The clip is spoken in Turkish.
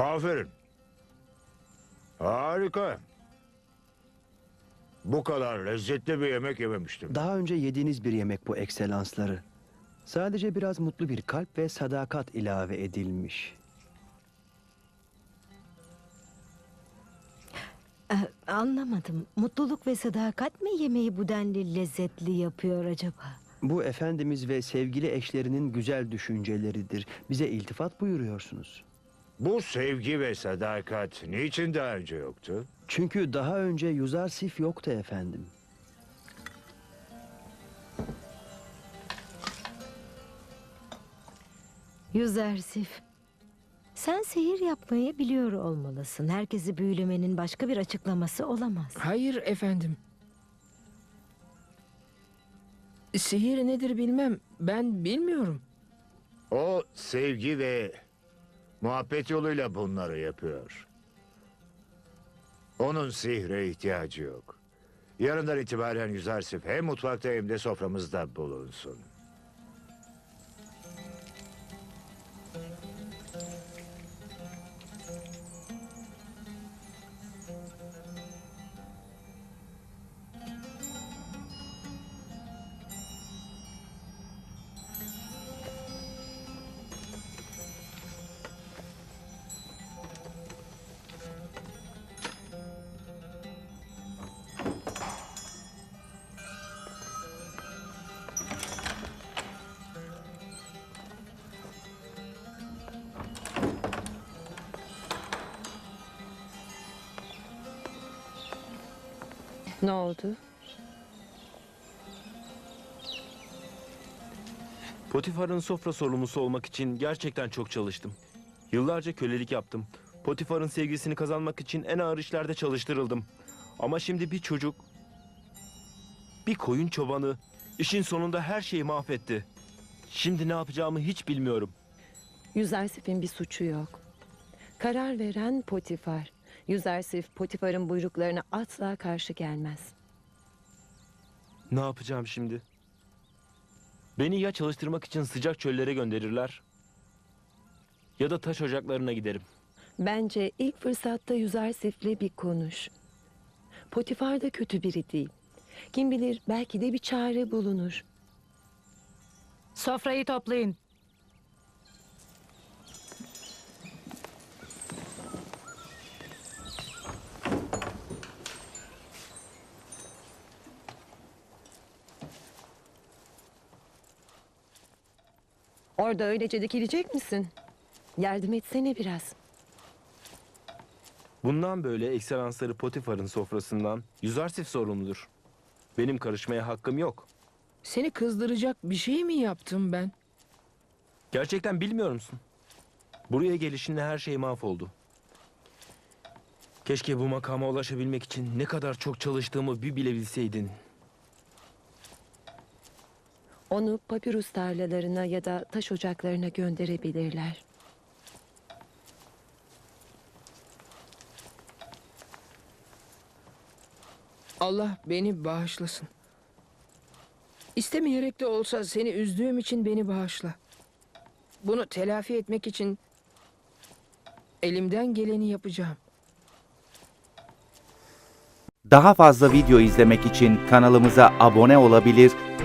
Aferin. Harika. Bu kadar lezzetli bir yemek yememiştim. Daha önce yediğiniz bir yemek bu ekselansları. Sadece biraz mutlu bir kalp ve sadakat ilave edilmiş. Ee, anlamadım. Mutluluk ve sadakat mi yemeği bu denli lezzetli yapıyor acaba? Bu Efendimiz ve sevgili eşlerinin güzel düşünceleridir. Bize iltifat buyuruyorsunuz. Bu sevgi ve sadakat niçin daha önce yoktu? Çünkü daha önce Yuzarsif yoktu efendim. Yüzersif. Sen sihir yapmayı biliyor olmalısın. Herkesi büyülemenin başka bir açıklaması olamaz. Hayır efendim. Sihir nedir bilmem. Ben bilmiyorum. O sevgi ve muhabbet yoluyla bunları yapıyor. Onun sihre ihtiyacı yok. Yarından itibaren Yüzarsif hem mutfakta hem de soframızda bulunsun. Ne oldu? Potifar'ın sofra sorumlusu olmak için gerçekten çok çalıştım. Yıllarca kölelik yaptım. Potifar'ın sevgisini kazanmak için en ağır işlerde çalıştırıldım. Ama şimdi bir çocuk, bir koyun çobanı işin sonunda her şeyi mahvetti. Şimdi ne yapacağımı hiç bilmiyorum. Yüzersif'in bir suçu yok. Karar veren Potifar. Yüzersif Potifar'ın buyruklarına asla karşı gelmez. Ne yapacağım şimdi? Beni ya çalıştırmak için sıcak çöllere gönderirler ya da taş ocaklarına giderim. Bence ilk fırsatta Yüzersif'le bir konuş. Potifar da kötü biri değil. Kim bilir belki de bir çare bulunur. Sofrayı toplayın. Orada öylece dikilecek misin? Yardım etsene biraz. Bundan böyle ekselansları Potifar'ın sofrasından Yüzarsif sorumludur. Benim karışmaya hakkım yok. Seni kızdıracak bir şey mi yaptım ben? Gerçekten bilmiyor musun? Buraya gelişinle her şey mahvoldu. Keşke bu makama ulaşabilmek için ne kadar çok çalıştığımı bir bilebilseydin. Onu papirus tarlalarına ya da taş ocaklarına gönderebilirler. Allah beni bağışlasın. İstemeyerek de olsa seni üzdüğüm için beni bağışla. Bunu telafi etmek için elimden geleni yapacağım. Daha fazla video izlemek için kanalımıza abone olabilir,